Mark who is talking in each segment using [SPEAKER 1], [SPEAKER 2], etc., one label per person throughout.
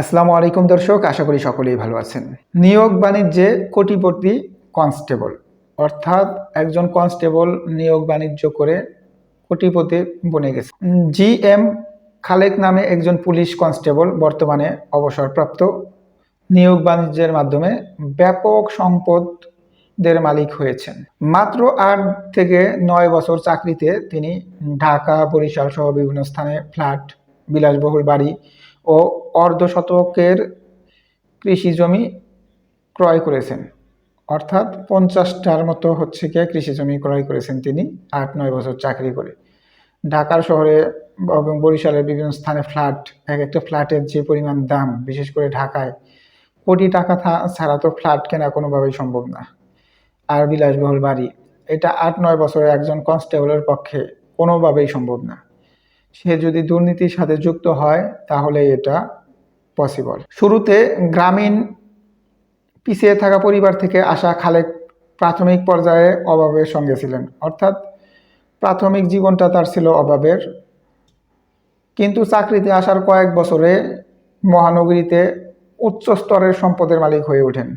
[SPEAKER 1] আসসালামু আলাইকুম দর্শক, আশা করি সকলেই ভালো আছেন। নিয়োগ বাণিজ্যে কোটিপতি কনস্টেবল, অর্থাৎ একজন কনস্টেবল নিয়োগ বাণিজ্য করে কোটিপতি বনে গেছে। জি এম খালেক নামে একজন পুলিশ কনস্টেবল বর্তমানে অবসরপ্রাপ্ত। নিয়োগ বাণিজ্যের মাধ্যমে ব্যাপক সম্পদের মালিক হয়েছেন। মাত্র আট থেকে নয় বছর চাকরিতে তিনি ঢাকা বরিশাল সহ বিভিন্ন স্থানে ফ্ল্যাট, বিলাসবহুল বাড়ি ও অর্ধশতকের কৃষি জমি ক্রয় করেছেন। অর্থাৎ পঞ্চাশটার মতো হচ্ছে গিয়ে কৃষি জমি ক্রয় করেছেন তিনি আট নয় বছর চাকরি করে। ঢাকার শহরে এবং বরিশালের বিভিন্ন স্থানে ফ্ল্যাট, এক একটা ফ্ল্যাটের যে পরিমাণ দাম, বিশেষ করে ঢাকায়, কোটি টাকা ছাড়া তো ফ্ল্যাট কেনা কোনোভাবেই সম্ভব না। আর বিলাসবহুল বাড়ি, এটা আট নয় বছরের একজন কনস্টেবলের পক্ষে কোনোভাবেই সম্ভব না। সে যদি দুর্নীতির সাথে যুক্ত হয়, তাহলে এটা পসিবল শুরুতে গ্রামীণ পিছিয়ে থাকা পরিবার থেকে আসা খালেক প্রাথমিক পর্যায়ে অভাবের সঙ্গে ছিলেন। অর্থাৎ প্রাথমিক জীবনটা তার ছিল অভাবের। কিন্তু চাকরিতে আসার কয়েক বছরে মহানগরীতে উচ্চ স্তরের সম্পদের মালিক হয়ে ওঠেন।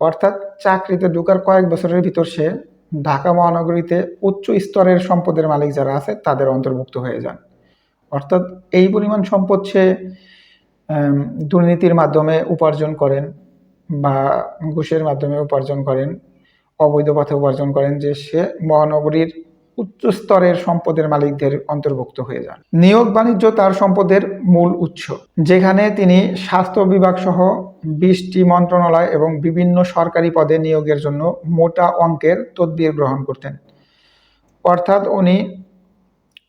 [SPEAKER 1] অর্থাৎ চাকরিতে ঢুকার কয়েক বছরের ভিতর সে ঢাকা মহানগরীতে উচ্চ স্তরের সম্পদের মালিক যারা আছে, তাদের অন্তর্ভুক্ত হয়ে যান। অর্থাৎ এই পরিমাণ সম্পদ সে দুর্নীতির মাধ্যমে উপার্জন করেন বা ঘুষের মাধ্যমে উপার্জন করেন, অবৈধ পথে উপার্জন করেন যে সে মহানগরীর উচ্চ স্তরের সম্পদের মালিকদের অন্তর্ভুক্ত হয়ে যান। নিয়োগ বাণিজ্য তার সম্পদের মূল উৎস, যেখানে তিনি স্বাস্থ্য বিভাগ সহ বিশটি মন্ত্রণালয় এবং বিভিন্ন সরকারি পদে নিয়োগের জন্য মোটা অঙ্কের তদবির গ্রহণ করতেন। অর্থাৎ উনি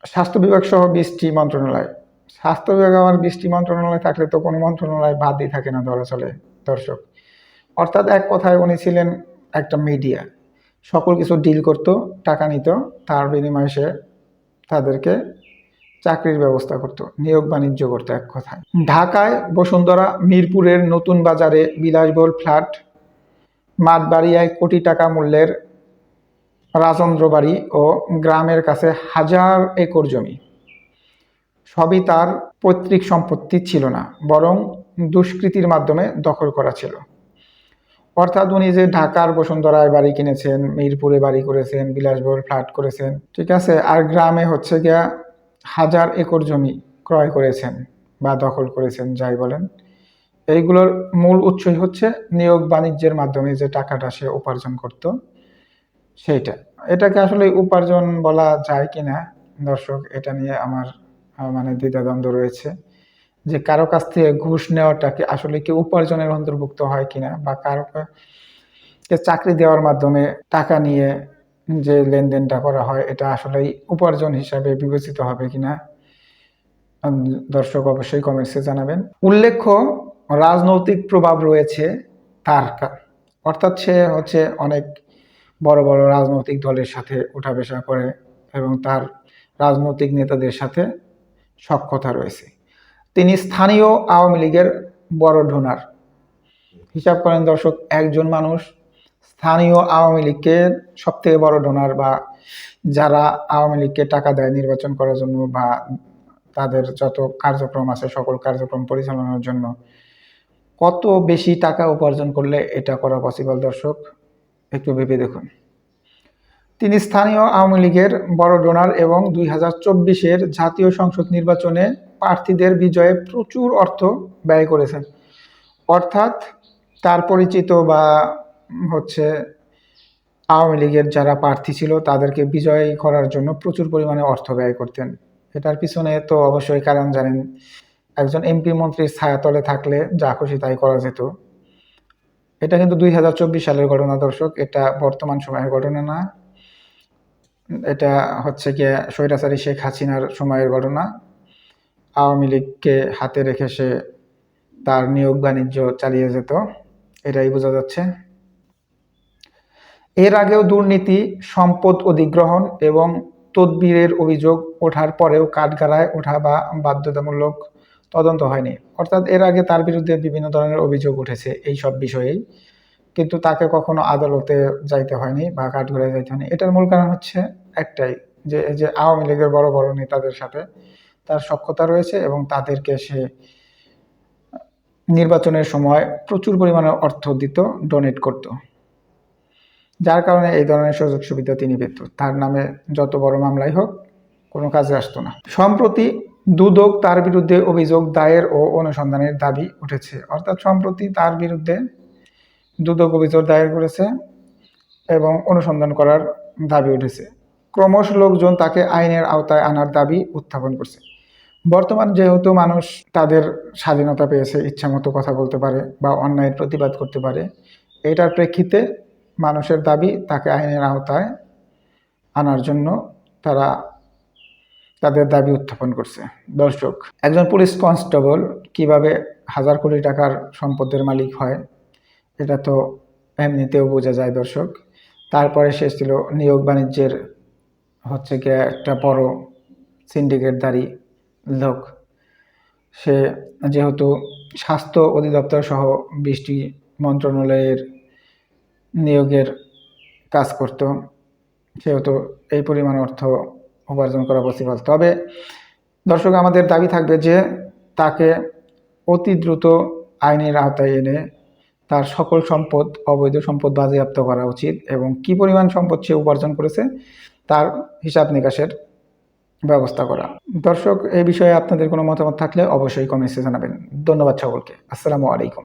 [SPEAKER 1] স্বাস্থ্য বিভাগ সহ বিশটি মন্ত্রণালয়। স্বাস্থ্য বিভাগ আমার বিশটি মন্ত্রণালয় থাকলে তো কোনো মন্ত্রণালয় বাদই থাকে না ধরা চলে দর্শক। অর্থাৎ এক কথায় উনি ছিলেন একটা মিডিয়া। সকল কিছু ডিল করত, টাকা নিত, তার বিনিময়ে সে তাদেরকে চাকরির ব্যবস্থা করত, নিয়োগ বাণিজ্য করতো এক কথায়। ঢাকায় বসুন্ধরা, মিরপুরের নতুন বাজারে বিলাসবহুল ফ্ল্যাট, মাঠবাড়িয়ায় কোটি টাকা মূল্যের রাজেন্দ্র বাড়ি ও গ্রামের কাছে হাজার একর জমি। সবই তার পৈতৃক সম্পত্তি ছিল না, বরং দুষ্কৃতির মাধ্যমে দখল করা ছিল। অর্থাৎ উনি যে ঢাকার বসুন্ধরায় বাড়ি কিনেছেন, মিরপুরে বাড়ি করেছেন, বিলাসবহুল ফ্ল্যাট করেছেন, ঠিক আছে, আর গ্রামে হচ্ছে গিয়া হাজার একর জমি ক্রয় করেছেন বা দখল করেছেন, যাই বলেন। এইগুলোর মূল উৎসই হচ্ছে নিয়োগ বাণিজ্যের মাধ্যমে যে টাকাটা সে উপার্জন করত। সেইটা। এটাকে আসলে উপার্জন বলা যায় কিনা, দর্শক, এটা নিয়ে আমার মানে দ্বিধাদ্বন্দ্ব রয়েছে। যে কারও কাছ থেকে ঘুষ নেওয়াটাকে আসলে কি উপার্জনের অন্তর্ভুক্ত হয় কিনা বা কারোকে চাকরি দেওয়ার মাধ্যমে টাকা নিয়ে যে লেনদেনটা করা হয়, এটা আসলেই উপার্জন হিসাবে বিবেচিত হবে কিনা? দর্শক অবশ্যই কমেন্টসে জানাবেন। উল্লেখ্য, রাজনৈতিক প্রভাব রয়েছে তার অর্থাৎ সে হচ্ছে অনেক বড় বড় রাজনৈতিক দলের সাথে উঠা বসা করে এবং তার রাজনৈতিক নেতাদের সাথে সক্ষতা রয়েছে। তিনি স্থানীয় আওয়ামী লীগের বড় ডোনার। হিসাব করেন দর্শক, একজন মানুষ স্থানীয় আওয়ামী লীগের সব থেকে বড় ডোনার বা যারা আওয়ামী লীগকে টাকা দেয় নির্বাচন করার জন্য বা তাদের যত কার্যক্রম আছে, সকল কার্যক্রম পরিচালনার জন্য, কত বেশি টাকা উপার্জন করলে এটা করা পসিবল দর্শক? একটু ভেবে দেখুন। তিনি স্থানীয় আওয়ামী লীগের বড় ডোনার এবং দুই হাজার চব্বিশের জাতীয় সংসদ নির্বাচনে প্রার্থীদের বিজয়ে প্রচুর অর্থ ব্যয় করেছেন। অর্থাৎ তার পরিচিত বা হচ্ছে আওয়ামী লীগের যারা প্রার্থী ছিল, তাদেরকে বিজয় করার জন্য প্রচুর পরিমাণে অর্থ ব্যয় করতেন। এটার পিছনে তো অবশ্যই কারণ জানেন, একজন এমপি মন্ত্রীর ছায়াতলে থাকলে যা খুশি তাই করা যেত। এটা কিন্তু দুই হাজার চব্বিশ সালের ঘটনা, দর্শক। এটা বর্তমান সময়ের ঘটনা না। এটা হচ্ছে গিয়ে স্বৈরাচারী শেখ হাসিনার সময়ের ঘটনা। আওয়ামী লীগকে হাতে রেখে সে তার নিয়োগ বাণিজ্য চালিয়ে যেত। এটাই বোঝা যাচ্ছে। এর আগেও দুর্নীতি, সম্পদ অধিগ্রহণ এবং তদবিরের অভিযোগ ওঠার পরেও কাঠগাড়ায় ওঠা বা বাধ্যতামূলক তদন্ত হয়নি। অর্থাৎ এর আগে তার বিরুদ্ধে বিভিন্ন ধরনের অভিযোগ উঠেছে এই সব বিষয়েই। কিন্তু তাকে কখনো আদালতে যাইতে হয়নি বা কাঠগড়ায় যাইতে হয়নি। এটার মূল কারণ হচ্ছে একটাই, যে এই যে আওয়ামী লীগের বড় বড় নেতাদের সাথে তার সক্ষতা রয়েছে এবং তাদেরকে সে নির্বাচনের সময় প্রচুর পরিমাণে অর্থ দিত ডোনেট করত। যার কারণে এই ধরনের সুযোগ সুবিধা তিনি পেত। তার নামে যত বড় মামলাই হোক কোনো কাজে আসতো না। সম্প্রতি দুদক তার বিরুদ্ধে অভিযোগ দায়ের ও অনুসন্ধানের দাবি উঠেছে। অর্থাৎ সম্প্রতি তার বিরুদ্ধে দুদক অভিযোগ দায়ের করেছে এবং অনুসন্ধান করার দাবি উঠেছে। ক্রমশ লোকজন তাকে আইনের আওতায় আনার দাবি উত্থাপন করছে। বর্তমান যেহেতু মানুষ তাদের স্বাধীনতা পেয়েছে, ইচ্ছামতো কথা বলতে পারে বা অন্যায়ের প্রতিবাদ করতে পারে, এটার প্রেক্ষিতে মানুষের দাবি তাকে আইনের আওতায় আনার জন্য তারা তাদের দাবি উত্থাপন করছে। দর্শক, একজন পুলিশ কনস্টেবল কীভাবে হাজার কোটি টাকার সম্পদের মালিক হয়, এটা তো এমনিতেও বোঝা যায় দর্শক। তারপরে সে ছিল নিয়োগ বাণিজ্যের হচ্ছে গিয়ে একটা বড় সিন্ডিকেটদারি লোক। সে যেহেতু স্বাস্থ্য অধিদপ্তর সহ বৃষ্টি মন্ত্রণালয়ের নিয়োগের কাজ করত, সেহেতু এই পরিমাণ অর্থ উপার্জন করা পসিবল তবে দর্শক, আমাদের দাবি থাকবে যে তাকে অতি দ্রুত আইনের আওতায় এনে তার সকল সম্পদ, অবৈধ সম্পদ বাজেয়াপ্ত করা উচিত এবং কি পরিমাণ সম্পদ সে উপার্জন করেছে তার হিসাব নিকাশের ব্যবস্থা করা। দর্শক এই বিষয়ে আপনাদের কোনো মতামত থাকলে অবশ্যই কমেন্টসে জানাবেন। ধন্যবাদ সকলকে। আসসালামু আলাইকুম।